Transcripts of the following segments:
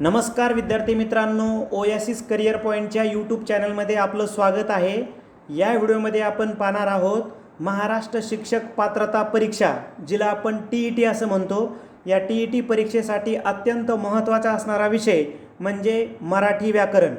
नमस्कार विद्यार्थी मित्रांनो ओयासिस करिअर पॉईंटच्या यूट्यूब चॅनलमध्ये आपलं स्वागत आहे. या व्हिडिओमध्ये आपण पाहणार आहोत महाराष्ट्र शिक्षक पात्रता परीक्षा जिला आपण टी ई टी असं म्हणतो. या टी ई टी परीक्षेसाठी अत्यंत महत्त्वाचा असणारा विषय म्हणजे मराठी व्याकरण.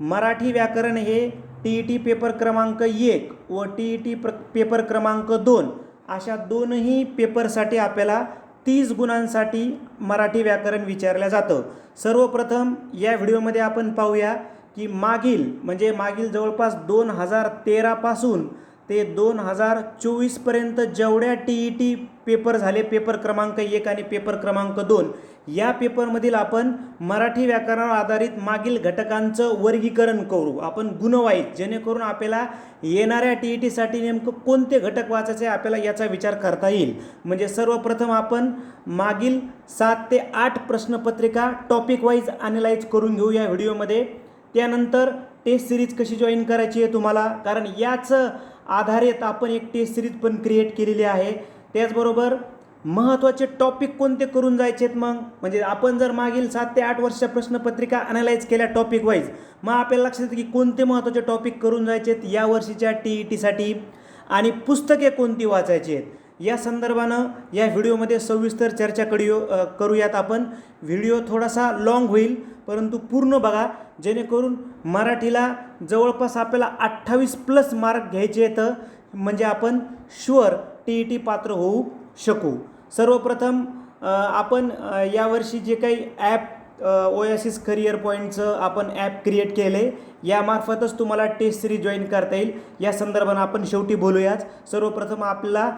मराठी व्याकरण हे टी ई टी पेपर क्रमांक एक व टी ई टी प्र पेपर क्रमांक दोन अशा दोनही पेपरसाठी आपल्याला तीस गुणांसाठी मराठी व्याकरण विचारलं जातं. सर्वप्रथम या व्हिडिओमध्ये आपण पाहूया की मागील म्हणजे मागील जवळपास दोन हजार तेरापासून ते दोन हजार चोवीसपर्यंत जेवढ्या टी ई टी पेपर झाले पेपर क्रमांक एक आणि पेपर क्रमांक दोन या पेपरमधील आपण मराठी व्याकरणावर आधारित मागील घटकांचं वर्गीकरण करू. आपण गुणवाईत जेणेकरून आपल्याला येणाऱ्या टी ई टीसाठी नेमकं कोणते घटक वाचायचे आपल्याला याचा विचार करता येईल. म्हणजे सर्वप्रथम आपण मागील सात ते आठ प्रश्नपत्रिका टॉपिक वाईज अनालाइज करून घेऊ या व्हिडिओमध्ये. त्यानंतर टेस्ट सिरीज कशी जॉईन करायची आहे तुम्हाला? कारण याच आधारित आपण एक टेस्ट सिरीज पण क्रिएट केलेली आहे. त्याचबरोबर महत्त्वाचे टॉपिक कोणते करून जायचे आहेत मग? म्हणजे आपण जर मागील सात ते आठ वर्षाच्या प्रश्नपत्रिका अनालाइज केल्या टॉपिक वाईज मग आपल्याला लक्षात येतं की कोणते महत्त्वाचे टॉपिक करून जायचे आहेत या वर्षीच्या टी ई टीसाठी आणि पुस्तके कोणती वाचायची आहेत या संदर्भानं या व्हिडिओमध्ये सविस्तर चर्चा करू करूयात आपण. व्हिडिओ थोडासा लाँग होईल परंतु पूर्ण बघा. जेणेकरून मराठीला जवळपास आपल्याला अठ्ठावीस प्लस मार्क घ्यायचे आहेत म्हणजे आपण शुअर टी ई टी पात्र होऊ शकू. सर्वप्रथम आपण यावर्षी जे काही ॲप ओयासिस करिअर पॉईंटचं आपण ॲप क्रिएट केलं आहे यामार्फतच तुम्हाला टेस्ट सिरीज जॉईन करता येईल. या संदर्भानं आपण शेवटी बोलूयाच सर्वप्रथम आपला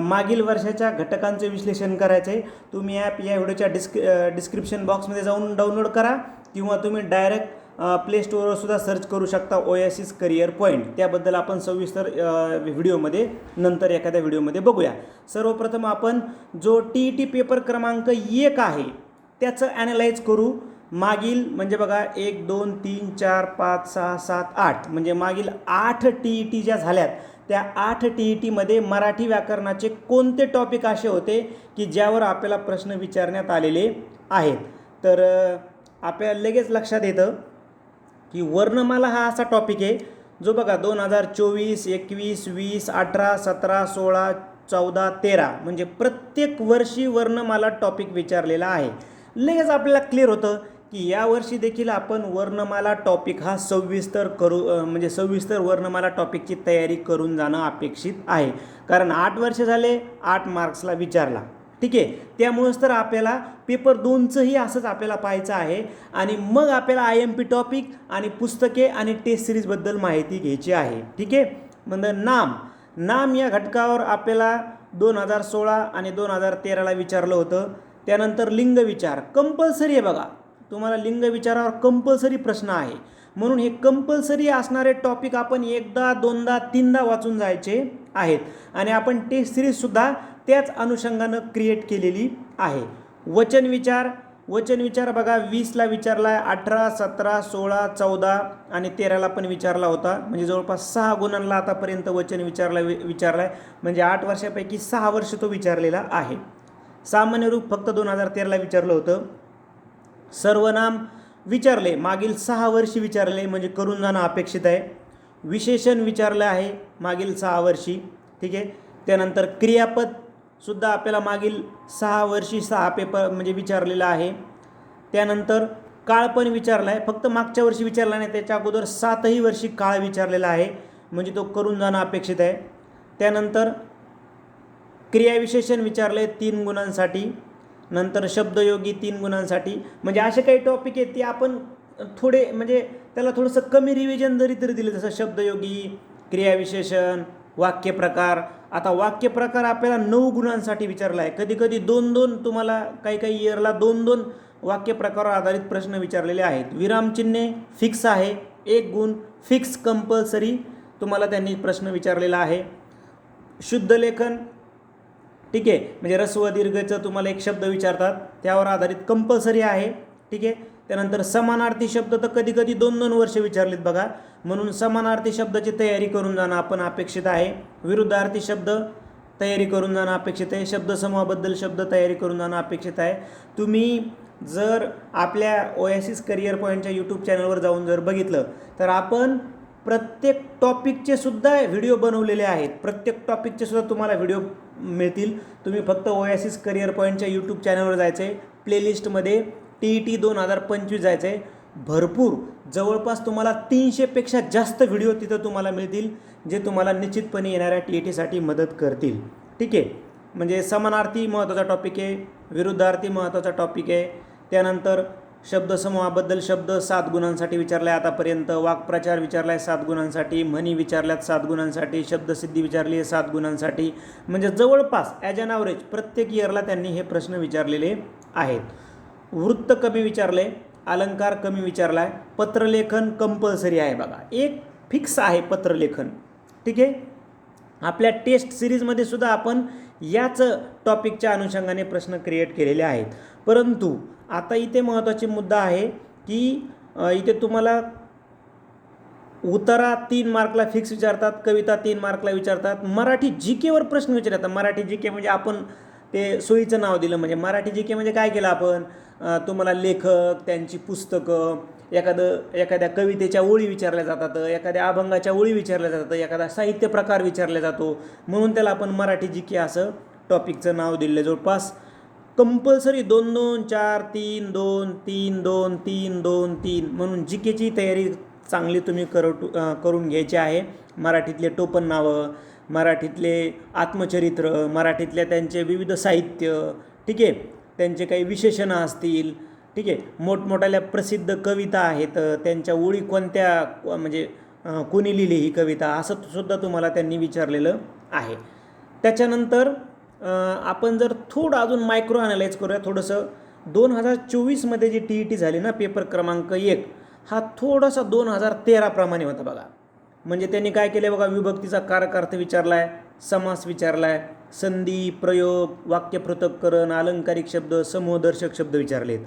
मागील वर्षाच्या घटकांचं विश्लेषण करायचं आहे तुम्ही ॲप या व्हिडिओच्या डिस्क डिस्क्रिप्शन बॉक्समध्ये जाऊन डाउनलोड करा किंवा तुम्ही डायरेक्ट प्ले स्टोअरवरसुद्धा सर्च करू शकता ओएसिस करिअर पॉईंट त्याबद्दल आपण सविस्तर व्हिडिओमध्ये नंतर एखाद्या व्हिडिओमध्ये बघूया. सर्वप्रथम आपण जो टी ई टी पेपर क्रमांक एक आहे त्याचं ॲनालाइज करू. मागील म्हणजे बघा एक दोन तीन चार पाच सहा सात आठ. म्हणजे मागील आठ टी ई टी ज्या झाल्यात त्या आठ टी ई टीमध्ये मराठी व्याकरणाचे कोणते टॉपिक असे होते की ज्यावर आपल्याला प्रश्न विचारण्यात आलेले आहेत? तर आपल्याला लगेच लक्षात येतं. की वर्णमाला हा असा टॉपिक आहे जो बघा दोन हजार चोवीस एकवीस वीस अठरा सतरा सोळा चौदा तेरा म्हणजे प्रत्येक वर्षी वर्णमाला टॉपिक विचारलेला आहे. लगेच आपल्याला क्लिअर होतं की यावर्षी देखील आपण वर्णमाला टॉपिक हा सविस्तर करू म्हणजे सविस्तर वर्णमाला टॉपिकची तयारी करून जाणं अपेक्षित आहे. कारण आठ वर्ष झाले आठ मार्क्सला विचारला. ठीक आहे? त्यामुळंच तर आपल्याला पेपर दोनचंही असंच आपल्याला पाहायचं आहे. आणि मग आपल्याला आय एम पी टॉपिक आणि पुस्तके आणि टेस्ट सिरीजबद्दल माहिती घ्यायची आहे. ठीक आहे? म्हणजे नाम. नाम या घटकावर आपल्याला दोन हजार सोळा आणि दोन हजार तेराला विचारलं होतं. त्यानंतर लिंग विचार. कंपल्सरी आहे बघा. तुम्हाला लिंग विचारावर कंपल्सरी प्रश्न आहे. म्हणून हे कंपल्सरी असणारे टॉपिक आपण एकदा दोनदा तीनदा वाचून जायचे आहेत. आणि आपण टेस्ट सिरीजसुद्धा त्याच अनुषंगानं क्रिएट केलेली आहे. वचन विचार वचन विचार बघा वीसला विचारला आहे अठरा सतरा सोळा चौदा आणि तेराला पण विचारला होता. म्हणजे जवळपास सहा गुणांना आतापर्यंत वचन विचारला वि विचारला आहे म्हणजे आठ वर्षापैकी सहा वर्ष तो विचारलेला आहे. सामान्य रूप फक्त दोन हजार तेराला विचारलं होतं. सर्वनाम विचारले मागील सहा वर्षी विचारले म्हणजे करून जाणं अपेक्षित आहे. विशेषण विचारलं आहे मागील सहा वर्षी. ठीक आहे? त्यानंतर क्रियापद सुद्धा आपल्याला मागील सहा वर्षी सहा पेपर म्हणजे विचारलेला आहे. त्यानंतर काळ पण विचारला आहे फक्त मागच्या वर्षी विचारला नाही त्याच्या अगोदर सातही वर्षी काळ विचारलेला आहे. म्हणजे तो करून जाणं अपेक्षित आहे. त्यानंतर क्रियाविशेषण विचारले तीन गुणांसाठी. नंतर शब्दयोगी तीन गुणांसाठी. म्हणजे असे काही टॉपिक आहेत ते आपण थोडे म्हणजे त्याला थोडंसं कमी रिव्हिजन जरी तरी दिलं जसं शब्दयोगी क्रियाविशेषण वाक्यप्रकार. आता वाक्यप्रकार आपल्याला नऊ गुणांसाठी विचारला आहे कधी कधी दोन दोन तुम्हाला काही काही इयरला दोन दोन वाक्यप्रकारावर आधारित प्रश्न विचारलेले आहेत. विरामचिन्हे फिक्स आहे एक गुण फिक्स कंपल्सरी तुम्हाला त्यांनी प्रश्न विचारलेला आहे. शुद्ध लेखन ठीक आहे. म्हणजे रस्व दीर्घचं तुम्हाला एक शब्द विचारतात. त्यावर आधारित कंपल्सरी आहे ठीक आहे. त्यानंतर समानार्थी शब्द तर कधी कधी दोन दोन वर्ष विचारलेत बघा. म्हणून समानार्थी शब्दाची तयारी करून जाणं आपण अपेक्षित आहे. विरुद्धार्थी शब्द तयारी करून जाणं अपेक्षित आहे. शब्दसमूहाबद्दल शब्द तयारी करून जाणं अपेक्षित आहे. तुम्ही जर आपल्या ओएसिस करिअर पॉईंटच्या यूट्यूब चॅनलवर जाऊन जर बघितलं तर आपण प्रत्येक टॉपिकचे सुद्धा व्हिडिओ बनवलेले आहेत. प्रत्येक टॉपिकचे सुद्धा तुम्हाला व्हिडिओ मिळतील. तुम्ही फक्त ओएसिस करिअर पॉईंटच्या यूट्यूब चॅनलवर जायचं आहे प्लेलिस्टमध्ये टी ई टी दोन हजार पंचवीस जायचं आहे भरपूर. जवळपास तुम्हाला तीनशेपेक्षा जास्त व्हिडिओ तिथं तुम्हाला मिळतील जे तुम्हाला निश्चितपणे येणाऱ्या टी ई टीसाठी मदत करतील. ठीक आहे? म्हणजे समानार्थी महत्त्वाचा टॉपिक आहे विरुद्धार्थी महत्त्वाचा टॉपिक आहे. त्यानंतर शब्दसमूहाबद्दल शब्द सात गुणांसाठी विचारला आहे आतापर्यंत वाक्प्रचार विचारला आहे सात गुणांसाठी म्हणी विचारल्यात सात गुणांसाठी शब्दसिद्धी विचारली आहे सात गुणांसाठी. म्हणजे जवळपास ॲज अन ॲव्हरेज प्रत्येक इयरला त्यांनी हे प्रश्न विचारलेले आहेत. वृत्त कमी विचारले अलंकार कमी विचारला आहे पत्रलेखन कंपल्सरी आहे बघा. एक फिक्स आहे पत्रलेखन. ठीक आहे? आपल्या टेस्ट सिरीजमध्ये सुद्धा आपण याच टॉपिकच्या अनुषंगाने प्रश्न क्रिएट केलेले आहेत. परंतु आता इथे महत्त्वाची मुद्दा आहे की इथे तुम्हाला उतारा तीन मार्कला फिक्स विचारतात कविता तीन मार्कला विचारतात. मराठी जी केवर प्रश्न विचारतात. मराठी जी के म्हणजे आपण ते सोयीचं नाव दिलं. म्हणजे मराठी जी के म्हणजे काय केलं आपण? तुम्हाला लेखक त्यांची पुस्तकं एखादं एखाद्या कवितेच्या ओळी विचारल्या जातात एखाद्या अभंगाच्या ओळी विचारल्या जातात एखादा साहित्य प्रकार विचारला जातो. म्हणून त्याला आपण मराठी जी के असं टॉपिकचं नाव दिलं जवळपास कंपल्सरी दोन दोन चार तीन दोन तीन दोन तीन दोन तीन म्हणून जी केची तयारी चांगली तुम्ही करू करून घ्यायची आहे. मराठीतले टोपण नावं मराठीतले आत्मचरित्र मराठीतल्या त्यांचे विविध साहित्य ठीक आहे? त्यांचे काही विशेषणं असतील ठीक आहे? मोठमोठ्याल्या प्रसिद्ध कविता आहेत त्यांच्या ओळी कोणत्या म्हणजे कोणी लिहिली ही कविता असं सुद्धा तुम्हाला त्यांनी विचारलेलं आहे. त्याच्यानंतर आपण जर थोडं अजून मायक्रो अनालाइज करूया थोडंसं. दोन हजार चोवीसमध्ये जी टी ई टी झाली ना पेपर क्रमांक एक हा थोडासा दोन हजार तेराप्रमाणे होता बघा. म्हणजे त्यांनी काय केलं बघा विभक्तीचा कारकार्थ विचारला आहे समास विचारला आहे संधी प्रयोग वाक्य पृथक्करण अलंकारिक शब्द समूहदर्शक शब्द विचारलेत.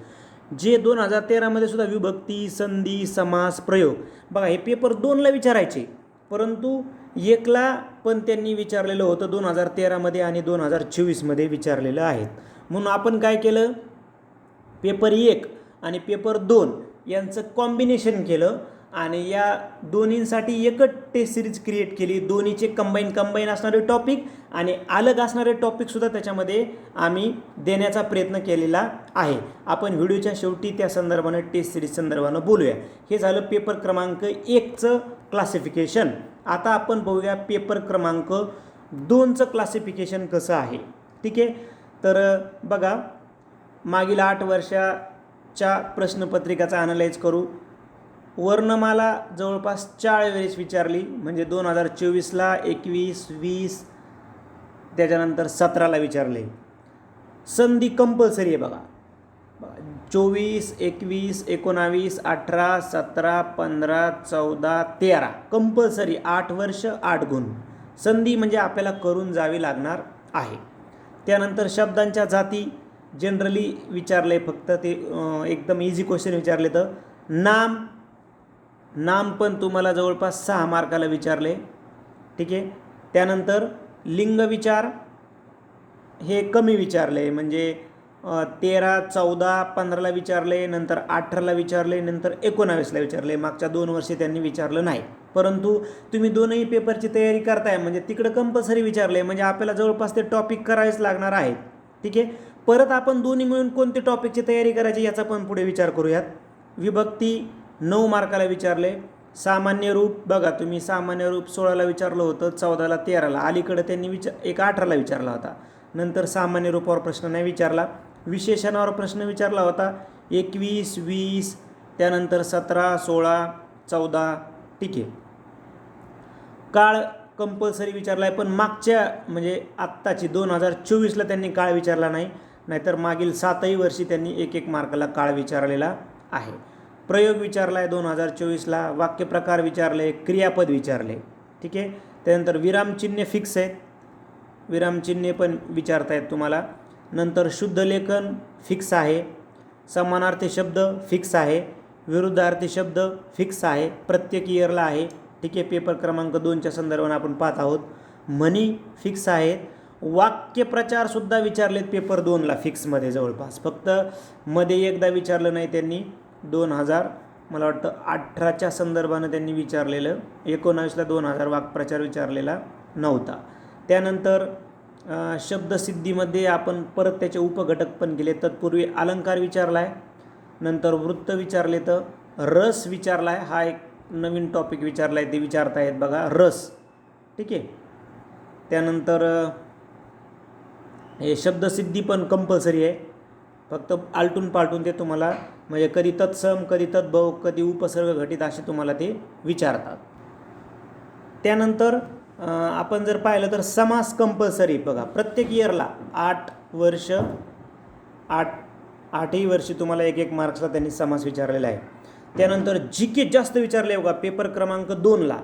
जे दोन हजार तेरामध्ये सुद्धा विभक्ती संधी समास प्रयोग बघा हे पेपर दोनला विचारायचे. परंतु एकला पण त्यांनी विचारलेलं होतं दोन हजार तेरामध्ये आणि दोन हजार चोवीसमध्ये विचारलेलं आहेत. म्हणून आपण काय केलं? पेपर एक आणि पेपर दोन यांचं कॉम्बिनेशन केलं. आणि या दोन्हींसाठी एकच टेस्ट सिरीज क्रिएट केली. दोन्हीचे कंबाईन कंबाईन असणारे टॉपिक आणि अलग असणारे टॉपिकसुद्धा त्याच्यामध्ये आम्ही देण्याचा प्रयत्न केलेला आहे. आपण व्हिडिओच्या शेवटी त्या संदर्भानं टेस्ट सिरीज संदर्भानं बोलूया. हे झालं पेपर क्रमांक एकचं क्लासिफिकेशन आता आपण बघूया पेपर क्रमांक दोनचं क्लासिफिकेशन कसं आहे. ठीक आहे? तर बघा मागील आठ वर्षाच्या प्रश्नपत्रिकाचा अनालाइज करू. वर्णमाला जवळपास चार वेळेस विचारली. म्हणजे दोन हजार चोवीसला एकवीस वीस त्याच्यानंतर सतराला विचारले. संधी कंपल्सरी आहे बघा. चोवीस एकवीस एकोणावीस अठरा सतरा पंधरा चौदा तेरा. कंपल्सरी आठ वर्ष आठ गुण. संधी म्हणजे आपल्याला करून जावी लागणार आहे. त्यानंतर शब्दांच्या जाती. जनरली विचारले फक्त ते एकदम इझी क्वेश्चन विचारले तर. नाम नाम पण तुम्हाला जवळपास सहा मार्काला विचारले. ठीक आहे? त्यानंतर लिंग विचार हे कमी विचारले म्हणजे तेरा चौदा पंधराला विचारले नंतर अठराला विचारले नंतर एकोणावीसला विचारले. मागच्या दोन वर्षी त्यांनी विचारलं नाही. परंतु तुम्ही दोनही पेपरची तयारी करताय म्हणजे तिकडं कंपल्सरी विचारले म्हणजे आपल्याला जवळपास ते टॉपिक करावेच लागणार आहेत. ठीक आहे? परत आपण दोन्ही मिळून कोणते टॉपिकची तयारी करायची याचा पण पुढे विचार करूयात. विभक्ती नऊ मार्काला विचारले. सामान्य रूप बघा तुम्ही सामान्य रूप सोळाला विचारलं होतं चौदाला तेराला. अलीकडे त्यांनी विचार एक अठराला विचारला होता. नंतर सामान्य रूपावर प्रश्न नाही विचारला. विशेषणावर प्रश्न विचारला होता. एकवीस वीस त्यानंतर सतरा सोळा चौदा ठीक आहे काळ कंपल्सरी विचारला आहे पण मागच्या म्हणजे आत्ताची दोन हजार चोवीसला त्यांनी काळ विचारला नाही. नाहीतर मागील सातही वर्षी त्यांनी एक एक मार्काला काळ विचारलेला आहे. प्रयोग विचारला आहे दोन हजार चोवीसला वाक्यप्रकार विचारले क्रियापद विचारले. ठीक आहे? त्यानंतर विरामचिन्हे फिक्स आहेत. विरामचिन्हे पण विचारतायत तुम्हाला. नंतर शुद्ध लेखन फिक्स आहे. समानार्थी शब्द फिक्स आहे. विरुद्धार्थी शब्द फिक्स आहे. प्रत्येक इयरला आहे. ठीक आहे? पेपर क्रमांक दोनच्या संदर्भाने आपण पाहत आहोत. म्हणी फिक्स आहेत. वाक्यप्रचारसुद्धा विचारलेत पेपर दोनला फिक्समध्ये जवळपास. फक्त मध्ये एकदा विचारलं नाही त्यांनी. दोन हजार मला वाटतं अठराच्या संदर्भानं त्यांनी विचारलेलं. एकोणावीसला दोन हजार वाक्प्रचार विचारलेला नव्हता. त्यानंतर शब्दसिद्धीमध्ये आपण परत त्याचे उपघटक पण केले. तत्पूर्वी अलंकार विचारला आहे नंतर वृत्त विचारले तर रस विचारला आहे हा एक नवीन टॉपिक विचारला आहे ते विचारतायत बघा. रस. ठीक आहे? त्यानंतर हे शब्दसिद्धी पण कंपल्सरी आहे. फक्त आलटून पालटून ते तुम्हाला म्हणजे कधी तत्सम कधी तद्भव कधी उपसर्ग घटित असे तुम्हाला ते विचारतात. त्यानंतर आपण जर पाहिलं तर समास कंपल्सरी बघा प्रत्येक इयरला आठ वर्ष आठ आठही वर्षी तुम्हाला एक एक मार्क्सला त्यांनी समास विचारलेला आहे. त्यानंतर जी के जास्त विचारले बघा पेपर क्रमांक दोनला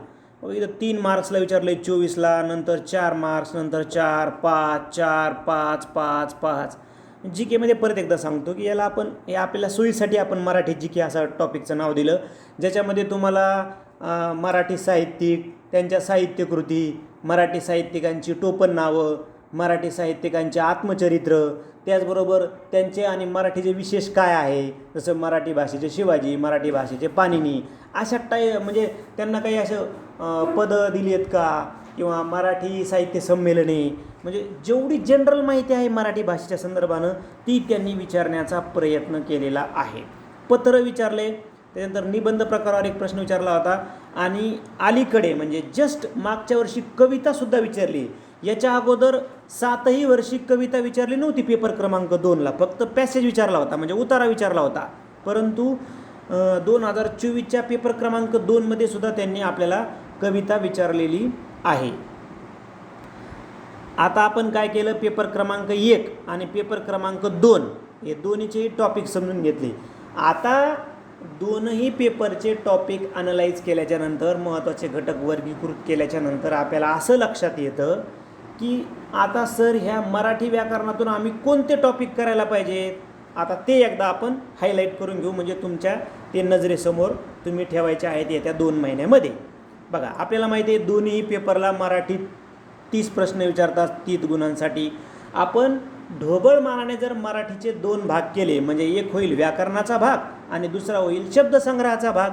इथं तीन मार्क्सला विचारले चोवीसला नंतर चार मार्क्स नंतर चार पाच चार पाच पाच पाच. जी केमध्ये परत एकदा सांगतो की याला आपण हे आपल्याला सोयीसाठी आपण मराठी जी के असं टॉपिकचं नाव दिलं. ज्याच्यामध्ये तुम्हाला मराठी साहित्यिक त्यांच्या साहित्यकृती मराठी साहित्यिकांची टोपण नावं मराठी साहित्यिकांचे आत्मचरित्र त्याचबरोबर त्यांचे आणि मराठीचे विशेष काय आहे जसं मराठी भाषेचे शिवाजी मराठी भाषेचे पाणिनी अशा टाई म्हणजे त्यांना काही असं पदं दिली आहेत का? किंवा मराठी साहित्य संमेलने म्हणजे जेवढी जनरल माहिती आहे मराठी भाषेच्या संदर्भानं ती त्यांनी विचारण्याचा प्रयत्न केलेला आहे. पत्र विचारले त्यानंतर निबंध प्रकारावर एक प्रश्न विचारला होता. आणि अलीकडे म्हणजे जस्ट मागच्या वर्षी कवितासुद्धा विचारली. याच्या अगोदर सातही वर्षी कविता विचारली नव्हती पेपर क्रमांक दोनला फक्त पॅसेज विचारला होता म्हणजे उतारा विचारला होता. परंतु दोन हजार चोवीसच्या पेपर क्रमांक दोनमध्ये सुद्धा त्यांनी आपल्याला कविता विचारलेली आहे. आता आपण काय केलं? पेपर क्रमांक एक आणि पेपर क्रमांक दोन हे दोन्हीचेही टॉपिक समजून घेतले. आता दोनही पेपरचे टॉपिक अनलाईज केल्याच्यानंतर महत्त्वाचे घटक वर्गीकृत केल्याच्यानंतर आपल्याला असं लक्षात येतं की आता सर ह्या मराठी व्याकरणातून आम्ही कोणते टॉपिक करायला पाहिजेत? आता ते एकदा आपण हायलाईट करून घेऊ. म्हणजे तुमच्या ते नजरेसमोर तुम्ही ठेवायचे आहेत येत्या दोन महिन्यामध्ये. बघा आपल्याला माहिती आहे दोन्ही पेपरला मराठीत तीस प्रश्न विचारतात तीस गुणांसाठी. आपण ढोबळ मानाने जर मराठीचे दोन भाग केले म्हणजे एक होईल व्याकरणाचा भाग आणि दुसरा होईल शब्दसंग्रहाचा भाग.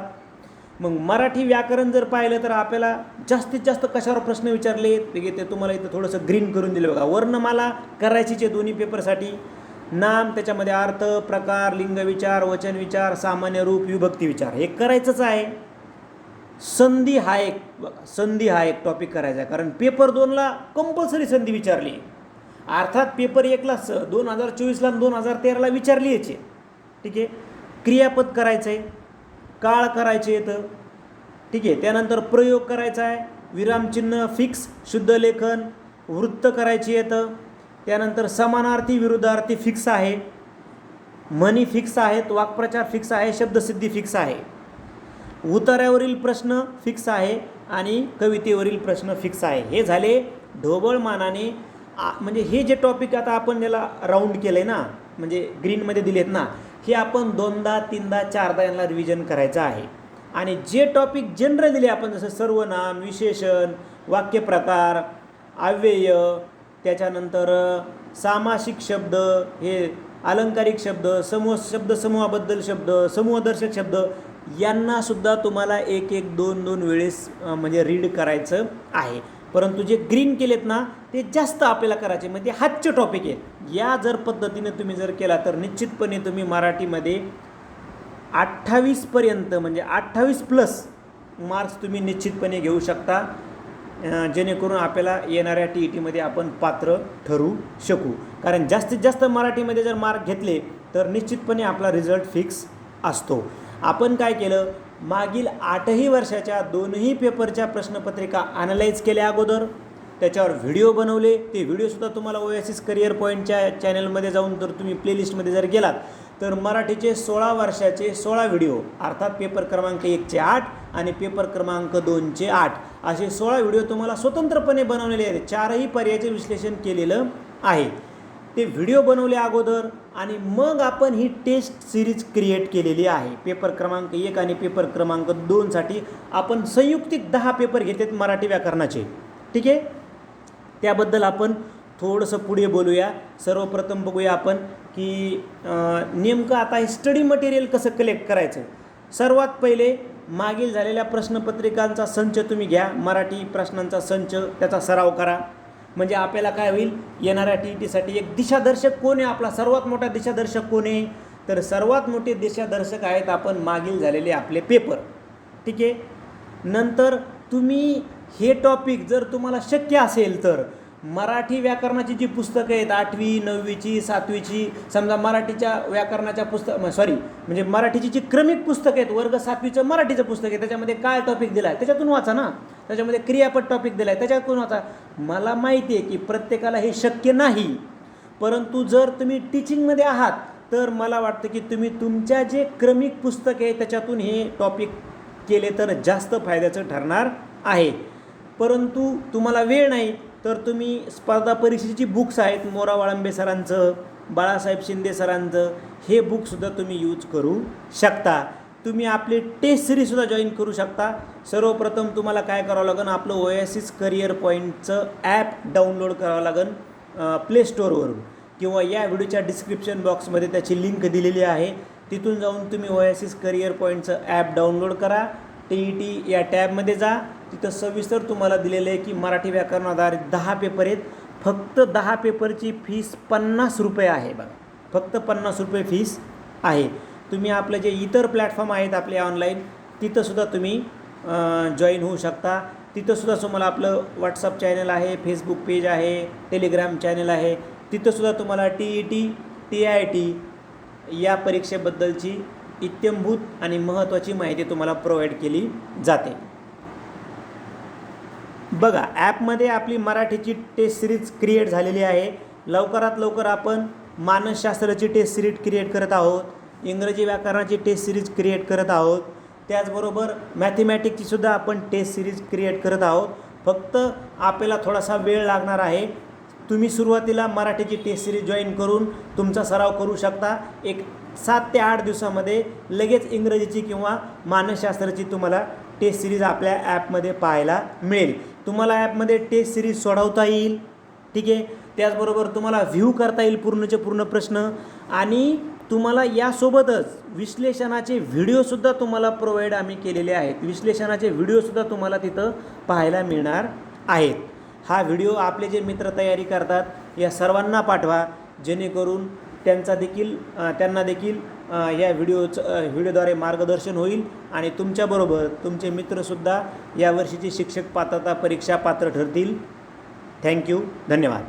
मग मराठी व्याकरण जर पाहिलं तर आपल्याला जास्तीत जास्त कशावर प्रश्न विचारले? ते ते तुम्हाला इथं थोडंसं ग्रीन करून दिलं बघा. वर्णमाला करायचीच आहे दोन्ही पेपरसाठी. नाम त्याच्यामध्ये अर्थ प्रकार लिंग विचार वचन विचार सामान्य रूप विभक्ती विचार. हे करायचंच आहे. संधी हा एक संधी हा एक टॉपिक करायचा आहे. कारण पेपर दोनला कंपल्सरी संधी विचारली. अर्थात पेपर एकला स दोन हजार चोवीसला दोन हजार तेराला विचारली याचे. ठीक आहे? क्रियापद करायचं आहे. काळ करायचे येतं ठीक आहे? त्यानंतर प्रयोग करायचा आहे. विरामचिन्ह फिक्स शुद्ध लेखन वृत्त करायची येतं त्यानंतर समानार्थी विरुद्धार्थी फिक्स आहे. म्हणी फिक्स आहेत वाक्प्रचार फिक्स आहे शब्दसिद्धी फिक्स आहे. उतार्यावरील प्रश्न फिक्स आहे आणि कवितेवरील प्रश्न फिक्स आहे. हे झाले ढोबळ मानाने आ- म्हणजे हे जे टॉपिक आता आपण याला राऊंड केलं आहे ना म्हणजे ग्रीनमध्ये दिलेत ना हे आपण दोनदा तीनदा चारदा यांना रिव्हिजन करायचं आहे. आणि जे टॉपिक जनरल दिले आपण जसं सर्वनाम विशेषण वाक्यप्रकार अव्यय त्याच्यानंतर सामासिक शब्द हे अलंकारिक शब्द समूह शब्द समूहाबद्दल शब्द समूहदर्शक शब्द यांनासुद्धा तुम्हाला एक एक दोन दोन वेळेस म्हणजे रीड करायचं आहे. परंतु जे ग्रीन केलेत ना ते जास्त आपल्याला करायचे. म्हणजे हातचे टॉपिक आहेत. या जर पद्धतीने तुम्ही जर केला तर निश्चितपणे तुम्ही मराठीमध्ये अठ्ठावीसपर्यंत म्हणजे अठ्ठावीस प्लस मार्क्स तुम्ही निश्चितपणे घेऊ शकता. जेणेकरून आपल्याला येणाऱ्या टी ई टीमध्ये आपण पात्र ठरू शकू. कारण जास्तीत जास्त मराठीमध्ये जर मार्क घेतले तर निश्चितपणे आपला रिझल्ट फिक्स असतो. आपण काय केलं? मागील आठही वर्षाच्या दोनही पेपरच्या प्रश्नपत्रिका अनालाइज केल्या अगोदर. त्याच्यावर व्हिडिओ बनवले. ते व्हिडिओसुद्धा तुम्हाला ओएसिस करिअर पॉईंटच्या चॅनलमध्ये जाऊन जर तुम्ही प्लेलिस्टमध्ये जर गेलात तर मराठीचे सोळा वर्षाचे सोळा व्हिडिओ अर्थात पेपर क्रमांक एकचे आठ आणि पेपर क्रमांक दोनचे आठ असे सोळा व्हिडिओ तुम्हाला स्वतंत्रपणे बनवलेले आहेत. चारही पर्यायाचे विश्लेषण केलेलं आहे. ते व्हिडिओ बनवले अगोदर आणि मग आपण ही टेस्ट सिरीज क्रिएट केलेली आहे. पेपर क्रमांक एक आणि पेपर क्रमांक दोनसाठी आपण संयुक्तिक दहा पेपर घेतात मराठी व्याकरणाचे. ठीक आहे? त्याबद्दल आपण थोडंसं पुढे बोलूया. सर्वप्रथम बघूया आपण की नेमकं आता हे स्टडी मटेरियल कसं कलेक्ट करायचं? सर्वात पहिले मागील झालेल्या प्रश्नपत्रिकांचा संच तुम्ही घ्या. मराठी प्रश्नांचा संच त्याचा सराव करा. म्हणजे आपल्याला काय होईल? येणाऱ्या टी ई टीसाठी एक दिशादर्शक कोण आहे? आपला सर्वात मोठा दिशादर्शक कोण आहे? तर सर्वात मोठे दिशादर्शक आहेत आपण मागील झालेले आपले पेपर. ठीक आहे? नंतर तुम्ही हे टॉपिक जर तुम्हाला शक्य असेल तर मराठी व्याकरणाची जी पुस्तकं आहेत आठवी नववीची सातवीची समजा मराठीच्या व्याकरणाच्या पुस्तक सॉरी म्हणजे मराठीची जी क्रमिक पुस्तकं आहेत वर्ग सातवीचं मराठीचं पुस्तक आहे त्याच्यामध्ये काय टॉपिक दिला आहे त्याच्यातून वाचा ना. त्याच्यामध्ये क्रियापद टॉपिक दिला आहे त्याच्यातून होता मला माहिती आहे की प्रत्येकाला हे शक्य नाही. परंतु जर तुम्ही टीचिंगमध्ये आहात तर मला वाटतं की तुम्ही तुमच्या जे क्रमिक पुस्तक आहे त्याच्यातून हे टॉपिक केले तर जास्त फायद्याचं ठरणार आहे. परंतु तुम्हाला वेळ नाही तर तुम्ही स्पर्धा परीक्षेची बुक्स आहेत मोरा वाळंबे सरांचं बाळासाहेब शिंदे सरांचं हे बुकसुद्धा तुम्ही यूज करू शकता. तुम्ही आपली टेस्ट सिरीजसुद्धा जॉईन करू शकता. सर्वप्रथम तुम्हाला काय करावं लागेल आपलं ओएसिस करिअर पॉईंटचं ॲप डाउनलोड करावं लागेल प्ले स्टोअरवरून किंवा या व्हिडिओच्या डिस्क्रिप्शन बॉक्समध्ये त्याची लिंक दिलेली आहे. तिथून जाऊन तुम्ही ओएसिस करिअर पॉईंटचं ॲप डाउनलोड करा. टी ई टी या टॅबमध्ये जा. तिथं सविस्तर तुम्हाला दिलेलं आहे की मराठी व्याकरण आधारित दहा पेपर आहेत. फक्त दहा पेपरची फीस पन्नास रुपये आहे बघा. फक्त पन्नास रुपये फीस आहे. तुम्ही आपलं जे इतर प्लॅटफॉर्म आहेत आपले ऑनलाईन तिथंसुद्धा तुम्ही जॉईन होऊ शकता. तिथंसुद्धा तुम्हाला आपलं व्हॉट्सअप चॅनल आहे फेसबुक पेज आहे टेलिग्राम चॅनल आहे. तिथंसुद्धा तुम्हाला T E T T I T या परीक्षेबद्दलची इत्यंभूत आणि महत्त्वाची माहिती तुम्हाला प्रोव्हाइड केली जाते. बघा ॲपमध्ये आपली मराठीची टेस्ट सिरीज क्रिएट झालेली आहे. लवकरात लवकर आपण मानसशास्त्राची टेस्ट सिरीज क्रिएट करत आहोत. इंग्रजी व्याकरणाची टेस्ट सिरीज क्रिएट करत आहोत. त्याचबरोबर मॅथमॅटिकची सुद्धा आपण टेस्ट सिरीज क्रिएट करत आहोत. फक्त आपल्याला थोडासा वेळ लागणार आहे. तुम्ही सुरुवातीला मराठीची टेस्ट सिरीज जॉईन करून तुमचा सराव करू शकता. एक सात ते आठ दिवसामध्ये लगेच इंग्रजीची किंवा मानसशास्त्राची तुम्हाला टेस्ट सिरीज आपल्या ॲपमध्ये पाहायला मिळेल. तुम्हाला ॲपमध्ये टेस्ट सिरीज सोडवता येईल. ठीक आहे? त्याचबरोबर तुम्हाला व्ह्यू करता येईल पूर्णचे पूर्ण प्रश्न. आणि तुम्हाला यासोबतच विश्लेषणाचे व्हिडिओसुद्धा तुम्हाला प्रोव्हाइड आम्ही केलेले आहेत. विश्लेषणाचे व्हिडिओसुद्धा तुम्हाला तिथं पाहायला मिळणार आहेत. हा व्हिडिओ आपले जे मित्र तयारी करतात या सर्वांना पाठवा. जेणेकरून त्यांचा देखील त्यांना देखील या व्हिडिओचं व्हिडिओद्वारे मार्गदर्शन होईल आणि तुमच्याबरोबर तुमचे मित्रसुद्धा यावर्षीची शिक्षक पात्रता परीक्षा पात्र ठरतील. थँक्यू धन्यवाद.